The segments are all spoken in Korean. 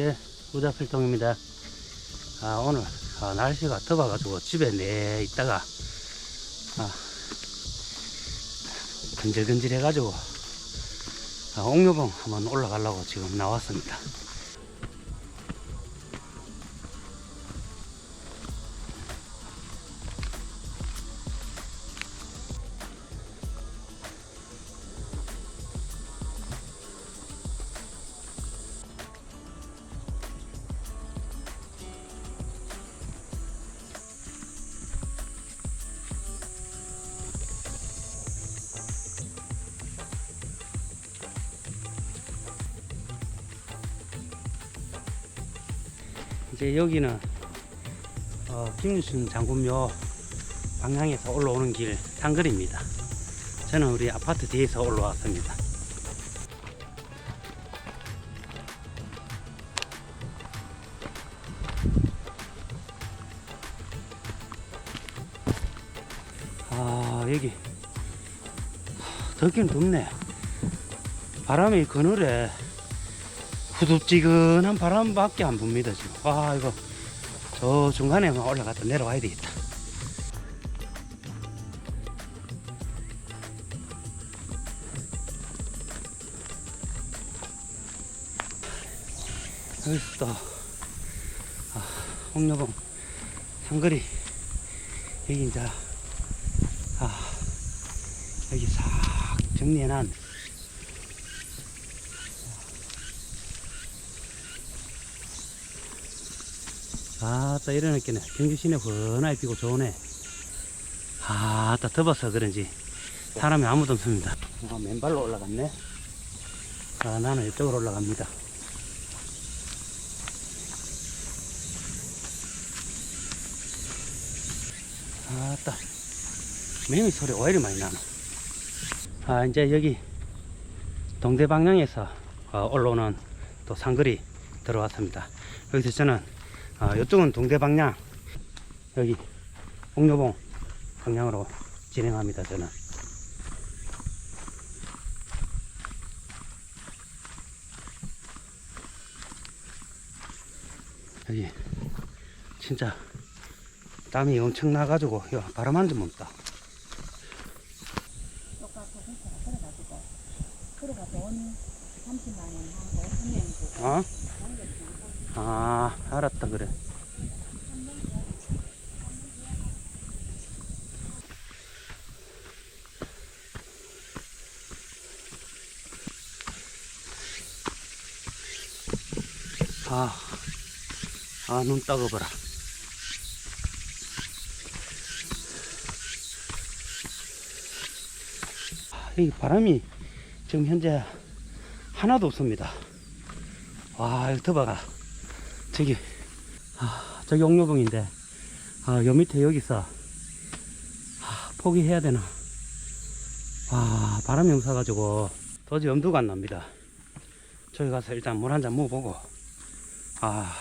예, 우자필통입니다. 아, 오늘 아, 날씨가 더워가지고 집에 내 있다가 아, 근질근질 해가지고 아, 옥류봉 한번 올라가려고 지금 나왔습니다. 이제 여기는 어, 김유순 장군묘 방향에서 올라오는 길 상거리입니다. 저는 우리 아파트 뒤에서 올라왔습니다. 아 여기 덥긴 덥네. 바람이 그늘에 후덥지근한 바람밖에 안 붑니다 지금. 아 이거 저 중간에 올라갔다 내려와야 되겠다. 여기서 또 아, 홍려봉 상거리 여기 이제 아 여기 싹 정리해놨네. 아따 느낌네. 경주 시내 훤하게 피고 좋네. 아따 더워서 그런지 사람이 아무도 없습니다. 아, 맨발로 올라갔네. 아 나는 이쪽으로 올라갑니다. 아따 매미 소리 왜 이리 많이 나노 아 이제 여기 동대 방향에서 어, 올라오는 또 상거리 들어왔습니다. 여기서 저는 아, 이쪽은 동대 방향, 여기 옥녀봉 방향으로 진행합니다. 저는. 여기 진짜 땀이 엄청 나가지고 야, 바람 한 점 없다. 들어 아, 알았다 그래. 아, 아, 눈 따가워라. 아, 이 바람이 지금 현재 하나도 없습니다. 와, 더봐가. 저기, 아, 저기 옥류봉인데, 아, 요 밑에 여기서, 아, 포기해야 되나. 와, 바람이 없어가지고, 도저히 엄두가 안 납니다. 저기 가서 일단 물 한 잔 먹어보고, 아,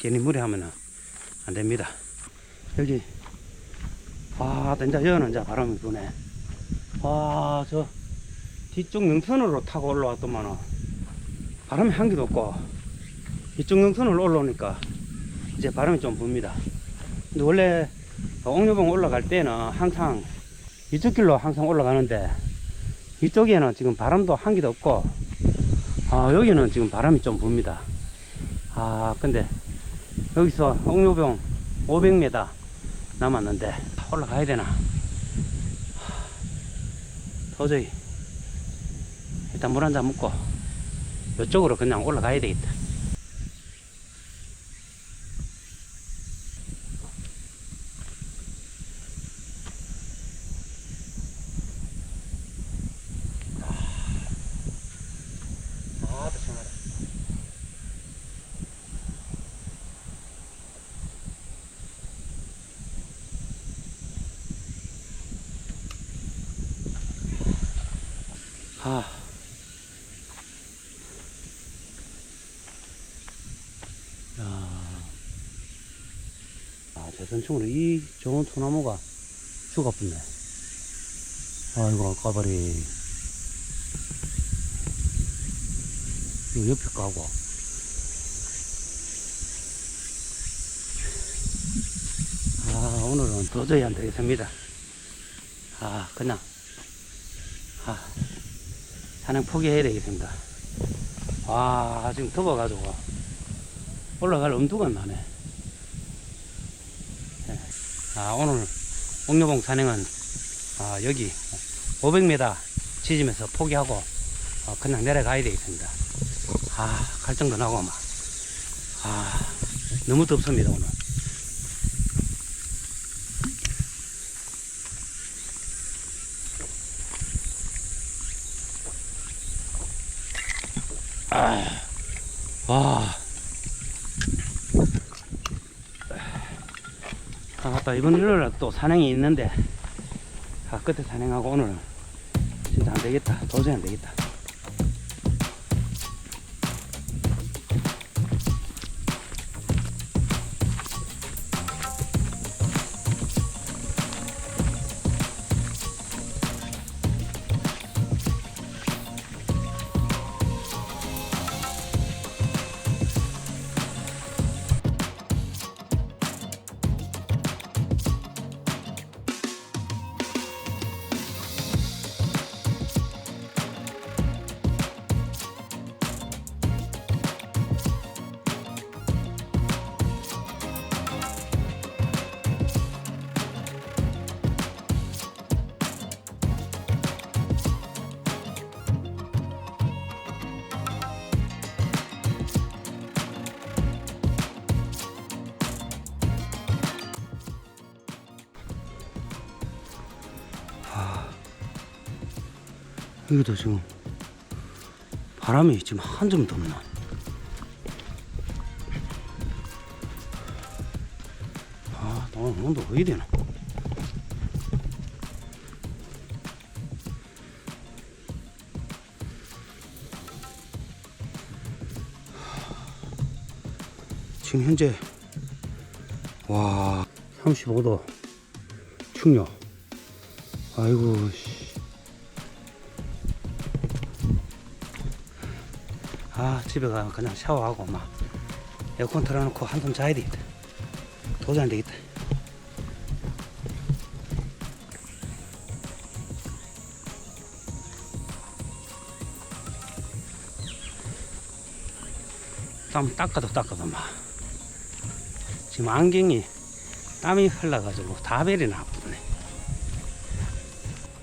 괜히 무리하면은 안 됩니다. 여기, 아, 진짜 여는 이제 바람이 부네. 와, 저, 뒤쪽 능선으로 타고 올라왔더만은, 바람이 한 개도 없고, 이쪽 능선을 올라오니까 이제 바람이 좀 붑니다. 근데 원래 옥류봉 올라갈 때는 항상 이쪽 길로 항상 올라가는데 이쪽에는 지금 바람도 한 개도 없고 아 여기는 지금 바람이 좀 붑니다. 아 근데 여기서 옥류봉 500m 남았는데 올라가야 되나 도저히 일단 물 한 잔 먹고 이쪽으로 그냥 올라가야 되겠다. 아. 야. 아, 대선충으로 이 좋은 소나무가 죽었네. 아이고, 까발이. 요 옆에 까고. 아, 오늘은 도저히 안 되겠습니다. 아, 그냥. 아. 산행 포기해야 되겠습니다. 와, 지금 더워가지고 올라갈 엄두가 나네. 예. 아, 오늘 옥녀봉 산행은 아, 여기 500m 지점에서 포기하고 어, 그냥 내려가야 되겠습니다. 아, 갈증도 나고 막. 아, 너무 덥습니다, 오늘. 아, 와. 아, 맞다. 이번 일요일에 또 산행이 있는데, 아, 끝에 산행하고 오늘은 진짜 안 되겠다. 도저히 안 되겠다. 여기도 지금 바람이 지금 한점더 나. 아, 나 오늘 온도 왜 이래나? 지금 현재 와 35도 충격 아이고 씨. 아 집에 가면 그냥 샤워하고 막 에어컨 틀어놓고 한숨 자야 되겠다. 도저히 안 되겠다. 땀 닦아도 닦아도 막. 지금 안경이 땀이 흘러가지고 다 베리 나쁘네.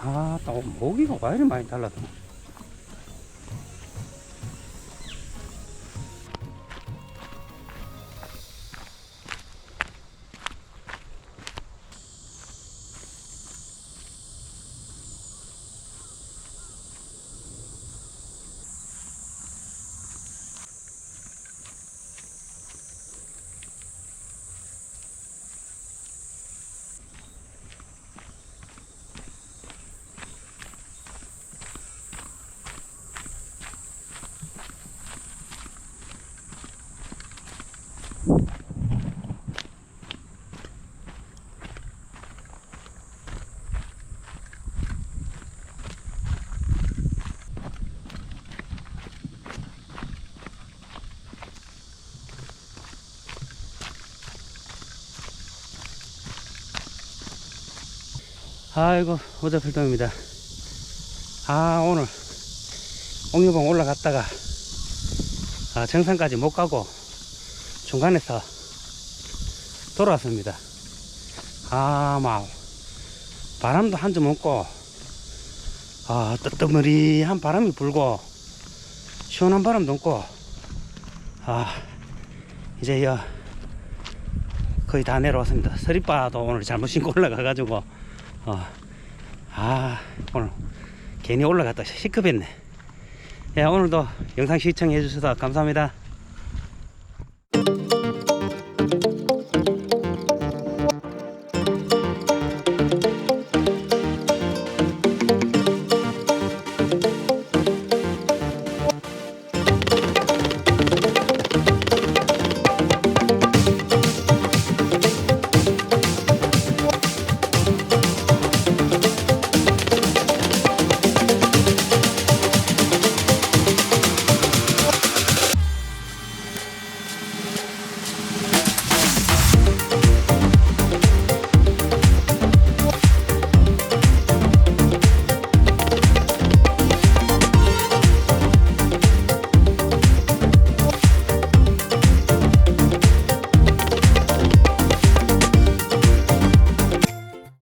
아또 모기가 왜 이리 많이 달라도 아이고 오자필동입니다. 아 오늘 옥류봉 올라갔다가 아, 정상까지 못 가고 중간에서 돌아왔습니다. 아막 바람도 한 점 없고 아 뜨뜻머리한 바람이 불고 시원한 바람도 없고 아 이제 여 거의 다 내려왔습니다. 서리바도 오늘 잘못 신고 올라가 가지고 어, 아, 오늘 괜히 올라갔다 시급했네. 야, 오늘도 영상 시청해 주셔서 감사합니다.